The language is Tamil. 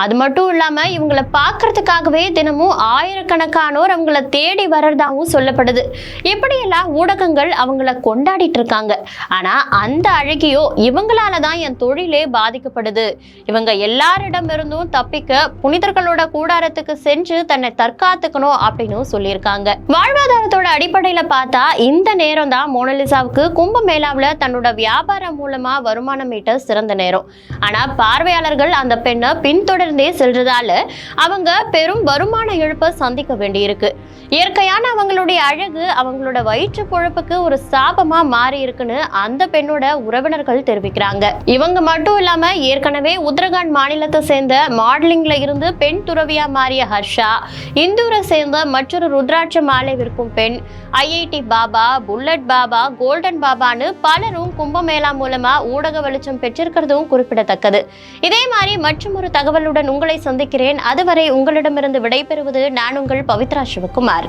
அது மட்டும் இல்லாம இவங்களை பாக்குறதுக்காகவே தினமும் ஆயிரக்கணக்கானோர் அவங்கள தேடி வர்றதாகவும் சொல்லப்படுது. இப்படியெல்லாம் ஊடகங்கள் அவங்கள கொண்டாடிட்டு இருக்காங்க. ஆனா அந்த அழகியோ இவங்களால தான் என் தொழிலே பாதிக்கப்படுது. இவங்க எல்லாரிடமிருந்தும் தப்பிக்க புனிதர்களோட கூடாரத்துக்கு சென்று தன்னை தற்காத்துக்கணும் அப்படின்னு சொல்லியிருக்காங்க. வாழ்வாதாரத்தோட அடிப்படையில பார்த்தா இந்த நேரம் தான் மோனலிசாவுக்கு கும்பமேளாவுல தன்னோட வியாபாரம் மூலமா வருமானம் ஈட்ட சிறந்த நேரம். ஆனா பார்வையாளர்கள் அந்த பெண்ணை தொடர்ந்தே செல்றதால அவங்க பெரும் வருமான இழப்பை சந்திக்க வேண்டியிருக்கு. இயற்கையான அவங்களுடைய அழகு அவங்களோட வயிற்று பொழப்புக்கு ஒரு சாபமா மாறி இருக்குன்னு அந்த பெண்ணோட உறவினர்கள் தெரிவிக்கிறாங்க. இவங்க மட்டும் இல்லாம ஏற்கனவே உத்தரகாண்ட் மாநிலத்தை சேர்ந்த மாடலிங்ல இருந்து பெண் துறவியா மாறிய ஹர்ஷா இந்தூரை சேர்ந்த மற்றொரு ருத்ராட்ச மாலை விற்கும் பெண் IIT Baba bullet Baba golden பாபான்னு பலரும் கும்பமேளா மூலமா ஊடக வெளிச்சம் பெற்றிருக்கிறதும் குறிப்பிடத்தக்கது. இதே மாதிரி மற்றும் ஒரு தகவல் தகவலுடன் உங்களை சந்திக்கிறேன். அதுவரை உங்களிடமிருந்து விடைபெறுவது நான் உங்கள் பவித்ரா சிவகுமார்.